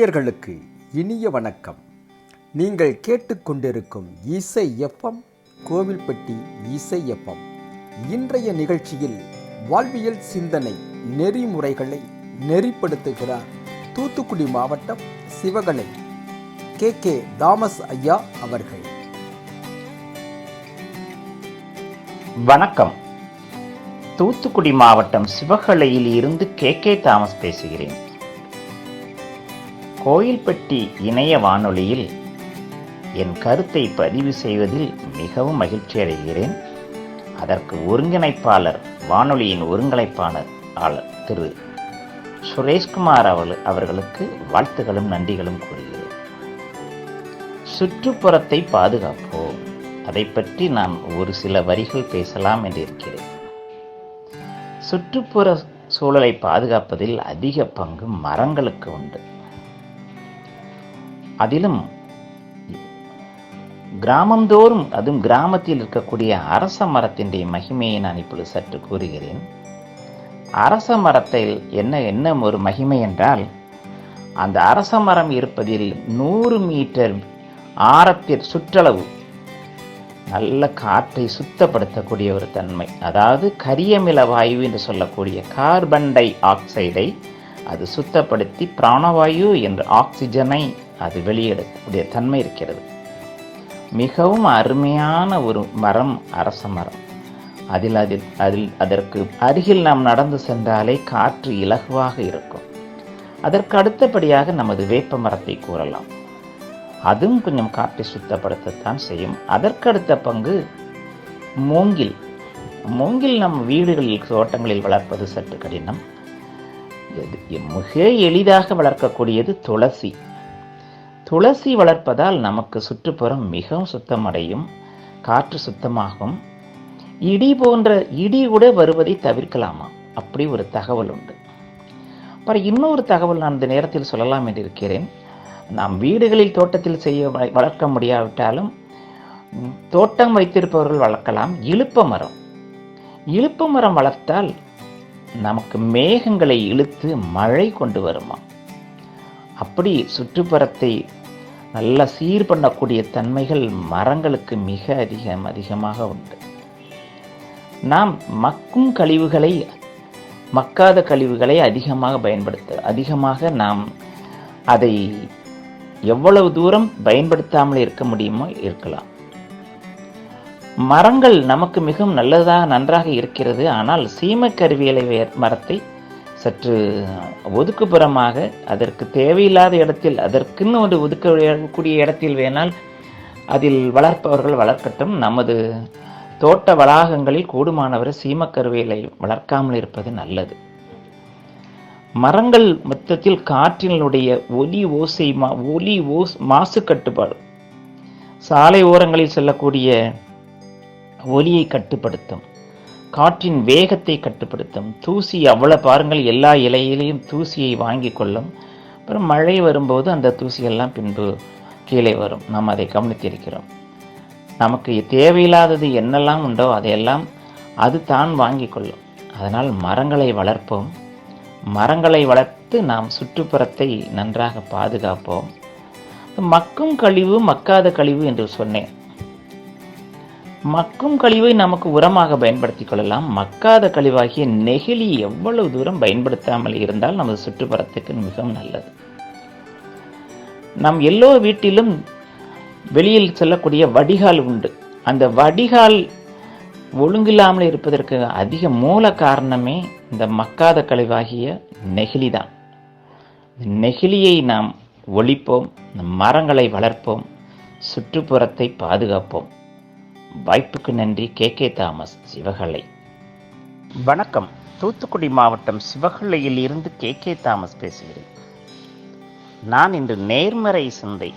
நேயர்களுக்கு இனிய வணக்கம். நீங்கள் கேட்டுக்கொண்டிருக்கும் இசை எஃப்எம் கோவில்பட்டி இசை எஃப்எம். இன்றைய நிகழ்ச்சியில் வாழ்வியல் சிந்தனை நெறிமுறைகளை நெறிப்படுத்துகிறார் தூத்துக்குடி மாவட்டம் சிவகலை கே. கே. தாமஸ் ஐயா அவர்கள். வணக்கம். தூத்துக்குடி மாவட்டம் சிவகலையில் இருந்து கே. கே. தாமஸ் பேசுகிறேன். கோயில்பட்டி இணைய வானொலியில் என் கருத்தை பதிவு செய்வதில் மிகவும் மகிழ்ச்சி அடைகிறேன். அதற்கு ஒருங்கிணைப்பாளர் வானொலியின் ஒருங்கிணைப்பாளர் ஆளர் திரு. சுரேஷ்குமார் அவர்கள் அவர்களுக்கு வாழ்த்துகளும் நன்றிகளும் கூறுகிறேன். சுற்றுப்புறத்தை பாதுகாப்போம். அதை பற்றி நான் ஒரு சில வரிகள் பேசலாம் என்று இருக்கிறேன். சுற்றுப்புற சூழலை பாதுகாப்பதில் அதிக பங்கு மரங்களுக்கு உண்டு. அதிலும் கிராமந்தோறும் அதுவும் கிராமத்தில் இருக்கக்கூடிய அரச மரத்தினுடைய மகிமையை நான் இப்பொழுது சற்று கூறுகிறேன். அரச மரத்தில் என்ன என்ன ஒரு மகிமை என்றால் அந்த அரச மரம் இருப்பதில் நூறு மீட்டர் ஆரத்தில் சுற்றளவு நல்ல காற்றை சுத்தப்படுத்தக்கூடிய ஒரு தன்மை. அதாவது கரியமில வாயு என்று சொல்லக்கூடிய கார்பன் டை ஆக்சைடை அது சுத்தப்படுத்தி பிராணவாயு என்ற ஆக்சிஜனை அது வெளியிடக்கூடிய தன்மை இருக்கிறது. மிகவும் அருமையான ஒரு மரம் அரச மரம். அதில் அதில் அதில் அதற்கு அருகில் நாம் நடந்து சென்றாலே காற்று இலகுவாக இருக்கும். அதற்கு அடுத்தபடியாக நமது வேப்ப மரத்தை கூறலாம். அதுவும் கொஞ்சம் காற்றை சுத்தப்படுத்தத்தான் செய்யும். அதற்கடுத்த பங்கு மூங்கில். மூங்கில் நம் வீடுகளில் தோட்டங்களில் வளர்ப்பது சற்று கடினம். எது- மிக எளிதாக வளர்க்கக்கூடியது துளசி. துளசி வளர்ப்பதால் நமக்கு சுற்றுப்புறம் மிகவும் சுத்தமடையும் காற்று சுத்தமாகும். இடி போன்ற இடி கூட வருவதை தவிர்க்கலாமா? அப்படி ஒரு தகவல் உண்டு. அப்புறம் இன்னொரு தகவல் நான் இந்த நேரத்தில் சொல்லலாம் என்று இருக்கிறேன். நாம் வீடுகளில் தோட்டத்தில் செய்ய வளர்க்க முடியாவிட்டாலும் தோட்டம் வைத்திருப்பவர்கள் வளர்க்கலாம். இழுப்ப மரம். இலுப்ப மரம் வளர்த்தால் நமக்கு மேகங்களை இழுத்து மழை கொண்டு வருமா அப்படி சுற்றுப்புறத்தை நல்ல சீர் பண்ணக்கூடிய தன்மைகள் மரங்களுக்கு மிக அதிகம் அதிகமாக உண்டு. நாம் மக்கும் கழிவுகளை மக்காத கழிவுகளை அதிகமாக பயன்படுத்த அதிகமாக நாம் அதை எவ்வளவு தூரம் பயன்படுத்தாமல் இருக்க முடியுமோ இருக்கலாம். மரங்கள் நமக்கு மிகவும் நல்லதாக நன்றாக இருக்கிறது. ஆனால் சீமக்கருவியலை மரத்தை சற்று ஒதுக்குப்புறமாக அதற்கு தேவையில்லாத இடத்தில் அதற்குன்னு ஒரு ஒதுக்கக்கூடிய இடத்தில் வேணால் அதில் வளர்ப்பவர்கள் வளர்க்கட்டும். நமது தோட்ட வளாகங்களில் கூடுமானவரை சீமக்கருவேலை வளர்க்காமல் இருப்பது நல்லது. மரங்கள் மொத்தத்தில் காற்றினுடைய ஒலி ஓசை மா ஒலி ஓஸ் மாசு கட்டுப்பாடு. சாலை ஓரங்களில் செல்லக்கூடிய ஒலியை கட்டுப்படுத்தும். காற்றின் வேகத்தை கட்டுப்படுத்தும். தூசி அவ்வளோ பாருங்கள் எல்லா இலையிலையும் தூசியை வாங்கி கொள்ளும். அப்புறம் மழை வரும்போது அந்த தூசியெல்லாம் பின்பு கீழே வரும். நாம் அதை கவனித்திருக்கிறோம். நமக்கு தேவையில்லாதது என்னெல்லாம் உண்டோ அதையெல்லாம் அது தான் வாங்கி கொள்ளும். அதனால் மரங்களை வளர்ப்போம். மரங்களை வளர்த்து நாம் சுற்றுப்புறத்தை நன்றாக பாதுகாப்போம். மக்கும் கழிவு மக்காத கழிவு என்று சொன்னேன். மக்கும் கழிவை நமக்கு உரமாக பயன்படுத்திக் கொள்ளலாம். மக்காத கழிவாகிய நெகிழி எவ்வளவு தூரம் பயன்படுத்தாமல் இருந்தால் நமது சுற்றுப்புறத்துக்கு மிகவும் நல்லது. நம் எல்லோ வீட்டிலும் வெளியில் செல்லக்கூடிய வடிகால் உண்டு. அந்த வடிகால் ஒழுங்கில்லாமல் இருப்பதற்கு அதிக மூல காரணமே இந்த மக்காத கழிவாகிய நெகிழி தான் நெகிழியை நாம் ஒழிப்போம் மரங்களை வளர்ப்போம் சுற்றுப்புறத்தை பாதுகாப்போம். வாய்ப்புக்கு நன்றி. கே. கே. தாமஸ் சிவகலை. வணக்கம். தூத்துக்குடி மாவட்டம் சிவகலையில் இருந்து கே. கே. தாமஸ் பேசுகிறேன். நான் இன்று நேர்மறை சிந்தை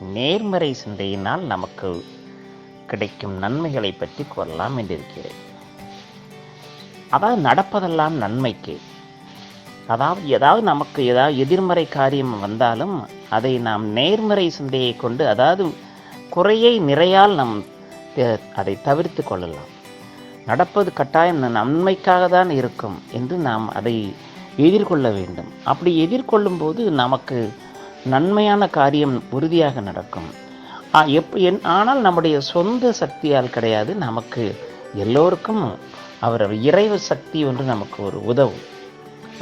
நேர்மறை சிந்தையினால் நமக்கு கிடைக்கும் நன்மைகளை பற்றி கூறலாம் என்று இருக்கிறேன் அதாவது நடப்பதெல்லாம் நன்மைக்கு. அதாவது ஏதாவது நமக்கு ஏதாவது எதிர்மறை காரியம் வந்தாலும் அதை நாம் நேர்மறை சிந்தையை கொண்டு அதாவது குறையை நிறையால் நம் அதை தவிர்த்து கொள்ளலாம். நடப்பது கட்டாயம் நன்மைக்காக தான் இருக்கும் என்று நாம் அதை எதிர்கொள்ள வேண்டும். அப்படி எதிர்கொள்ளும் போது நமக்கு நன்மையான காரியம் உறுதியாக நடக்கும். எப் என் ஆனால் நம்முடைய சொந்த சக்தியால் கிடையாது. நமக்கு எல்லோருக்கும் அவர் இறைவு சக்தி ஒன்று நமக்கு ஒரு உதவும்.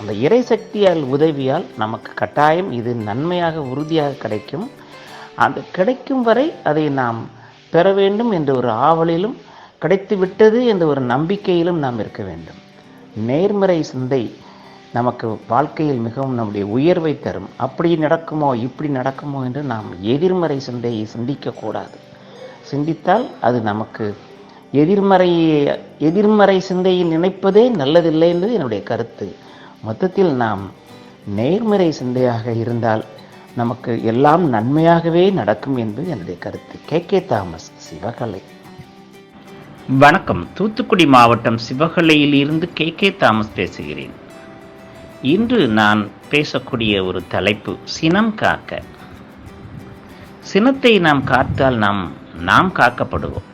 அந்த இறை சக்தியால் உதவியால் நமக்கு கட்டாயம் இது நன்மையாக உறுதியாக கிடைக்கும். அது கிடைக்கும் வரை அதை நாம் பெற வேண்டும் என்ற ஒரு ஆவலிலும் கிடைத்து விட்டது என்ற ஒரு நம்பிக்கையிலும் நாம் இருக்க வேண்டும். நேர்மறை சிந்தை நமக்கு வாழ்க்கையில் மிகவும் நம்முடைய உயர்வை தரும். அப்படி நடக்குமோ இப்படி நடக்குமோ என்று நாம் எதிர்மறை சிந்தையை சிந்திக்கக்கூடாது. சிந்தித்தால் அது நமக்கு எதிர்மறை எதிர்மறை சிந்தையை நினைப்பதே நல்லதில்லை என்பது என்னுடைய கருத்து. மொத்தத்தில் நாம் நேர்மறை சிந்தையாக இருந்தால் நமக்கு எல்லாம் நன்மையாகவே நடக்கும் என்பது என்னுடைய கருத்து. கே. கே. தாமஸ் சிவகலை. வணக்கம். தூத்துக்குடி மாவட்டம் சிவகலையில் இருந்து கே. கே. தாமஸ் பேசுகிறேன். இன்று நான் பேசக்கூடிய ஒரு தலைப்பு சினம் காக்க. சினத்தை நாம் காத்தால் நாம் நாம் காக்கப்படுவோம்.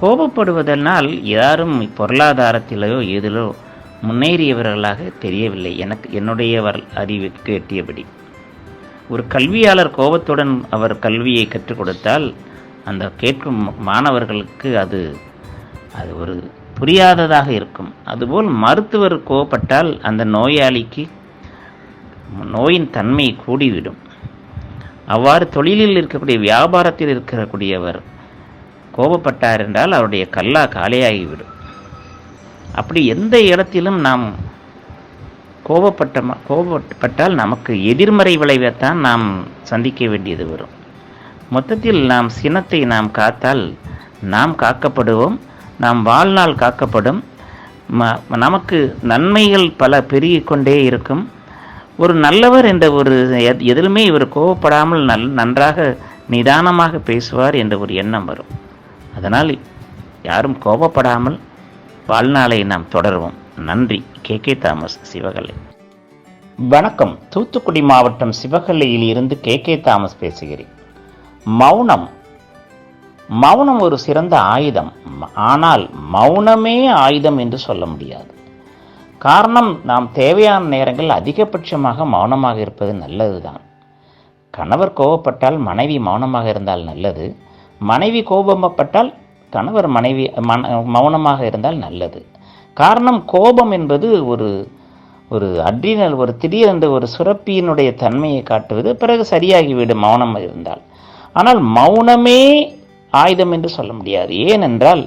கோபப்படுவதனால் யாரும் பொருளாதாரத்திலோ எதிலோ முன்னேறியவர்களாக தெரியவில்லை. எனக்கு என்னுடைய வர்- அறிவுக்கு எட்டியபடி. ஒரு கல்வியாளர் கோபத்துடன் அவர் கல்வியை கற்றுக் கொடுத்தால் அந்த கேட்கும் மாணவர்களுக்கு அது அது ஒரு புரியாததாக இருக்கும். அதுபோல் மருத்துவர் கோபப்பட்டால் அந்த நோயாளிக்கு நோயின் தன்மை கூடிவிடும். அவ்வாறு தொழிலில் இருக்கக்கூடிய வியாபாரத்தில் இருக்கக்கூடியவர் கோபப்பட்டார் என்றால் அவருடைய கல்லா காலியாகிவிடும். அப்படி எந்த இடத்திலும் நாம் கோபப்பட்ட கோபப்பட்டால் நமக்கு எதிர்மறை விளைவைத்தான் நாம் சந்திக்க வேண்டியது வரும். மொத்தத்தில் நாம் சினத்தை நாம் காத்தால் நாம் காக்கப்படுவோம் நாம் வாழ்நாள் காக்கப்படும். ம- நமக்கு நன்மைகள் பல பெருகி கொண்டே இருக்கும். ஒரு நல்லவர் என்ற ஒரு எதிலுமே இவர் கோபப்படாமல் நல் நன்றாக நிதானமாக பேசுவார் என்ற ஒரு எண்ணம் வரும். அதனால் யாரும் கோபப்படாமல் வாழ்நாளை நாம் தொடருவோம். நன்றி. கே. கே. தாமஸ் சிவகலை. வணக்கம். தூத்துக்குடி மாவட்டம் சிவகல்லையில் இருந்து கே. கே. தாமஸ் பேசுகிறேன். மௌனம். மௌனம் ஒரு சிறந்த ஆயுதம். ஆனால் மௌனமே ஆயுதம் என்று சொல்ல முடியாது. காரணம் நாம் தேவையான நேரங்கள் அதிகபட்சமாக மௌனமாக இருப்பது நல்லதுதான். கணவர் கோபப்பட்டால் மனைவி மௌனமாக இருந்தால் நல்லது. மனைவி கோபப்பட்டால் கணவர் மனைவி மன மௌனமாக இருந்தால் நல்லது. காரணம் கோபம் என்பது ஒரு ஒரு அட்ரினல் ஒரு திடீரென்று ஒரு சுரப்பியினுடைய தன்மையை காட்டுவது பிறகு சரியாகிவிடும் மௌனம் இருந்தால். ஆனால் மௌனமே ஆயுதம் என்று சொல்ல முடியாது. ஏனென்றால்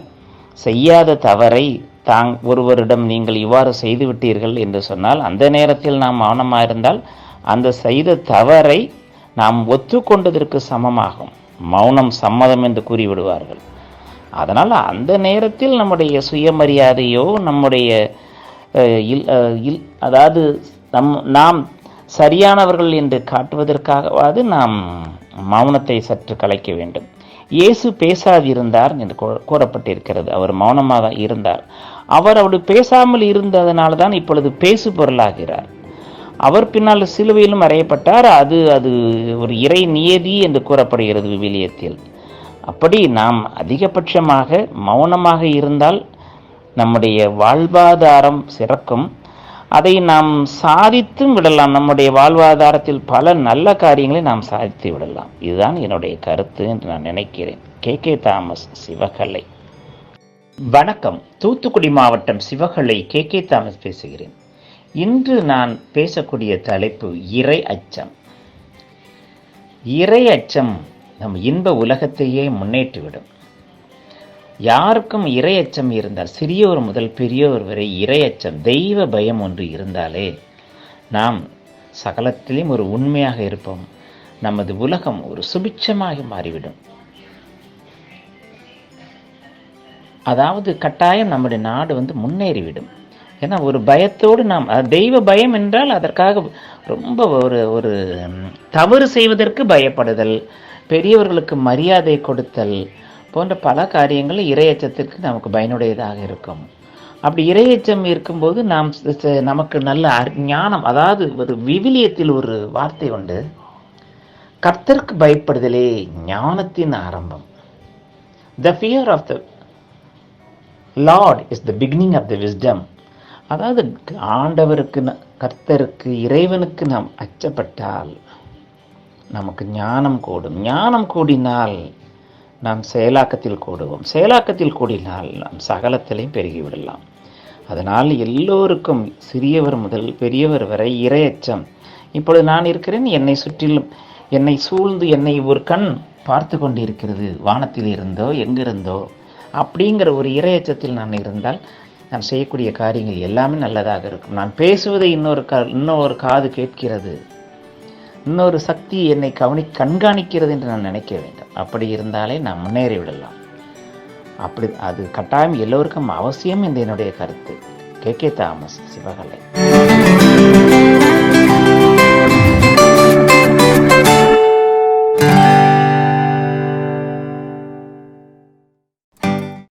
செய்யாத தவறை தாங் ஒருவரிடம் நீங்கள் இவ்வாறு செய்துவிட்டீர்கள் என்று சொன்னால் அந்த நேரத்தில் நாம் மௌனமாக இருந்தால் அந்த செய்த தவறை நாம் ஒத்துக்கொண்டதற்கு சமமாகும். மௌனம் சம்மதம் என்று கூறிவிடுவார்கள். அதனால் அந்த நேரத்தில் நம்முடைய சுயமரியாதையோ நம்முடைய இல் இல் அதாவது நம் நாம் சரியானவர்கள் என்று காட்டுவதற்காகவாது நாம் மௌனத்தை சற்று கலைக்க வேண்டும். இயேசு பேசாதிருந்தார் என்று கூறப்பட்டிருக்கிறது. அவர் மௌனமாக இருந்தார். அவர் அப்படி பேசாமல் இருந்ததனால தான் இப்பொழுது பேசு பொருளாகிறார். அவர் பின்னால் சிலுவையிலும் அறையப்பட்டார். அது அது ஒரு இறை நியதி என்று கூறப்படுகிறது விவிலியத்தில். அப்படி நாம் அதிகபட்சமாக மௌனமாக இருந்தால் நம்முடைய வாழ்வாதாரம் சிறக்கும். அதை நாம் சாதித்தும் விடலாம். நம்முடைய வாழ்வாதாரத்தில் பல நல்ல காரியங்களை நாம் சாதித்து விடலாம். இதுதான் என்னுடைய கருத்து என்று நான் நினைக்கிறேன். கே. கே. தாமஸ் சிவகலை. வணக்கம். தூத்துக்குடி மாவட்டம் சிவகலை கே. கே. தாமஸ் பேசுகிறேன். இன்று நான் பேசக்கூடிய தலைப்பு இறை அச்சம். இறை அச்சம் நம் இன்ப உலகத்தையே முன்னேற்றிவிடும். யாருக்கும் இறை அச்சம் இருந்தால் சிறியோர் முதல் பெரியோர் வரை இறை அச்சம் தெய்வ பயம் ஒன்று இருந்தாலே நாம் சகலத்திலும் ஒரு உண்மையாக இருப்போம். நமது உலகம் ஒரு சுபிட்சமாக மாறிவிடும். அதாவது கட்டாயம் நம்முடைய நாடு வந்து முன்னேறிவிடும். ஏன்னா ஒரு பயத்தோடு நாம் தெய்வ பயம் என்றால் அதற்காக ரொம்ப ஒரு ஒரு தவறு செய்வதற்கு பயப்படுதல் பெரியவர்களுக்கு மரியாதை கொடுத்தல் போன்ற பல காரியங்கள் இரையச்சத்திற்கு நமக்கு பயனுடையதாக இருக்கும். அப்படி இரையச்சம் இருக்கும்போது நாம் நமக்கு நல்ல அறி- ஞானம் அதாவது ஒரு விவிலியத்தில் ஒரு வார்த்தை உண்டு. கர்த்தருக்கு பயப்படுதலே ஞானத்தின் ஆரம்பம். The fear of the lord is the beginning of the wisdom அதாவது ஆண்டவருக்கு கர்த்தருக்கு இறைவனுக்கு நாம் அச்சப்பட்டால் நமக்கு ஞானம் கூடும். ஞானம் கூடினால் நாம் செயலாக்கத்தில் கூடுவோம். செயலாக்கத்தில் கூடினால் நாம் சகலத்திலையும் பெருகிவிடலாம் அதனால் எல்லோருக்கும் சிறியவர் முதல் பெரியவர் வரை இரையச்சம். இப்பொழுது நான் இருக்கிறேன் என்னை சுற்றிலும் என்னை சூழ்ந்து என்னை ஒரு கண் பார்த்து கொண்டிருக்கிறது. வானத்தில் இருந்தோ எங்கிருந்தோ அப்படிங்கிற ஒரு இரையச்சத்தில் நான் இருந்தால் நான் செய்யக்கூடிய காரியங்கள் எல்லாமே நல்லதாக இருக்கும். நான் பேசுவதை இன்னொரு கா இன்னொரு காது கேட்கிறது. இன்னொரு சக்தி என்னை கவனி கண்காணிக்கிறது என்று நான் நினைக்க வேண்டும். அப்படி இருந்தாலே நான் முன்னேறி விடலாம். அப்படி அது கட்டாயம் எல்லோருக்கும் அவசியம் என்று என்னுடைய கருத்து. கே. கே. தாமஸ் சிவகலை.